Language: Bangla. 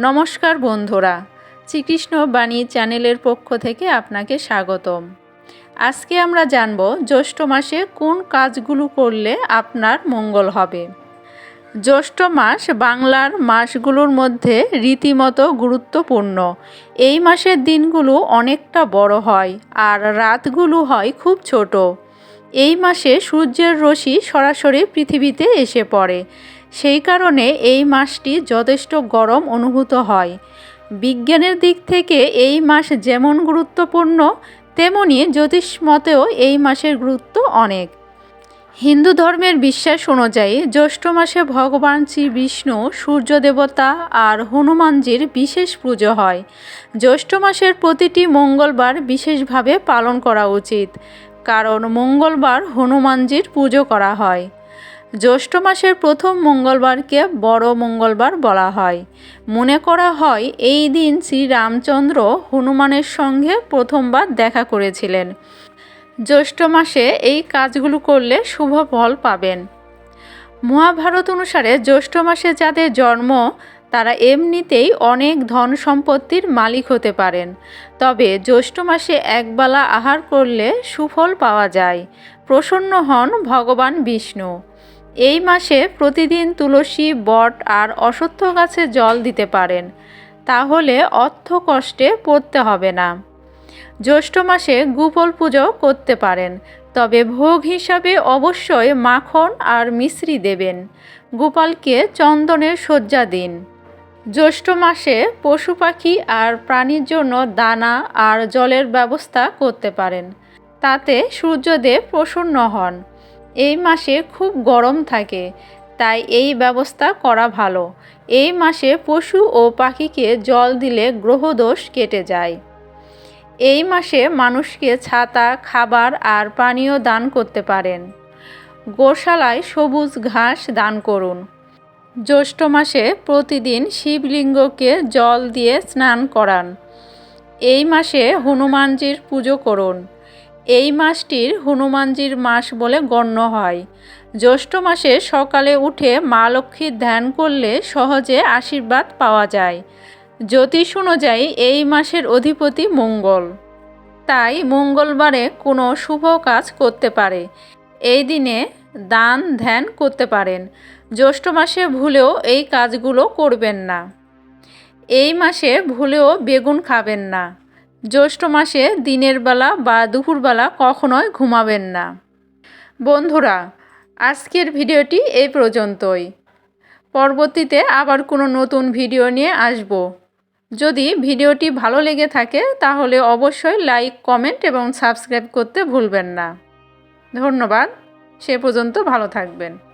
নমস্কার বন্ধুরা, শ্রীকৃষ্ণ বাণী চ্যানেলের পক্ষ থেকে আপনাকে স্বাগতম। আজকে আমরা জানব জ্যৈষ্ঠ মাসে কোন কাজগুলো করলে আপনার মঙ্গল হবে। জ্যৈষ্ঠ মাস বাংলার মাসগুলোর মধ্যে রীতিমতো গুরুত্বপূর্ণ। এই মাসের দিনগুলো অনেকটা বড় হয় আর রাতগুলো হয় খুব ছোট। এই মাসে সূর্যের রশ্মি সরাসরি পৃথিবীতে এসে পড়ে। সেই কারণে এই মাসটি যথেষ্ট গরম অনুভূত হয়। বিজ্ঞানের দিক থেকে এই মাস যেমন গুরুত্বপূর্ণ, তেমনি জ্যোতিষ মতেও এই মাসের গুরুত্ব অনেক। হিন্দু ধর্মের বিশ্বাস অনুযায়ী জ্যৈষ্ঠ মাসে ভগবান শ্রী বিষ্ণু, সূর্য দেবতা আর হনুমানজির বিশেষ পুজো হয়। জ্যৈষ্ঠ মাসের প্রতিটি মঙ্গলবার বিশেষভাবে পালন করা উচিত, কারণ মঙ্গলবার হনুমানজির পুজো করা হয়। জ্যৈষ্ঠ মাসের প্রথম মঙ্গলবারকে বড় মঙ্গলবার বলা হয়। মনে করা হয়, এই দিন শ্রীরামচন্দ্র হনুমানের সঙ্গে প্রথমবার দেখা করেছিলেন। জ্যৈষ্ঠ মাসে এই কাজগুলো করলে শুভ ফল পাবেন। মহাভারত অনুসারে জ্যৈষ্ঠ মাসে যাদের জন্ম, তারা এমনিতেই অনেক ধন সম্পত্তির মালিক হতে পারেন। তবে জ্যৈষ্ঠ মাসে একবেলা আহার করলে সুফল পাওয়া যায়। প্রসন্ন হন ভগবান বিষ্ণু। এই মাসে প্রতিদিন তুলসী, বট আর অশ্বত্থ গাছে জল দিতে পারেন। তাহলে অর্থ কষ্টে পড়তে হবে না। জ্যৈষ্ঠ মাসে গোপল পুজো করতে পারেন, তবে ভোগ হিসাবে অবশ্যই মাখন আর মিশ্রি দেবেন। গোপালকে চন্দনের শয্যা দিন। জ্যৈষ্ঠ মাসে পশু পাখি আর প্রাণীর জন্য দানা আর জলের ব্যবস্থা করতে পারেন। তাতে সূর্যদেব প্রসন্ন হন। এই মাসে খুব গরম থাকে, তাই এই ব্যবস্থা করা ভালো। এই মাসে পশু ও পাখিকে জল দিলে গ্রহদোষ কেটে যায়। এই মাসে মানুষকে ছাতা, খাবার আর পানীয় দান করতে পারেন। গোশালায় সবুজ ঘাস দান করুন। জ্যৈষ্ঠ মাসে প্রতিদিন শিবলিঙ্গকে জল দিয়ে স্নান করান। এই মাসে হনুমানজির পুজো করুন। এই মাসটির হনুমানজির মাস বলে গণ্য হয়। জ্যৈষ্ঠ মাসে সকালে উঠে মা লক্ষ্মীর ধ্যান করলে সহজে আশীর্বাদ পাওয়া যায়। জ্যোতিষ অনুযায়ী এই মাসের অধিপতি মঙ্গল। তাই মঙ্গলবারে কোনো শুভ কাজ করতে পারে। এই দিনে দান ধ্যান করতে পারেন। জ্যৈষ্ঠ মাসে ভুলেও এই কাজগুলো করবেন না। এই মাসে ভুলেও বেগুন খাবেন না। জ্যৈষ্ঠ মাসে দিনের বেলা বা দুপুরবেলা কখনোই ঘুমাবেন না। বন্ধুরা, আজকের ভিডিওটি এই পর্যন্তই। পরবর্তীতে আবার কোনো নতুন ভিডিও নিয়ে আসব। যদি ভিডিওটি ভালো লেগে থাকে, তাহলে অবশ্যই লাইক, কমেন্ট এবং সাবস্ক্রাইব করতে ভুলবেন না। ধন্যবাদ। সে পর্যন্ত ভালো থাকবেন।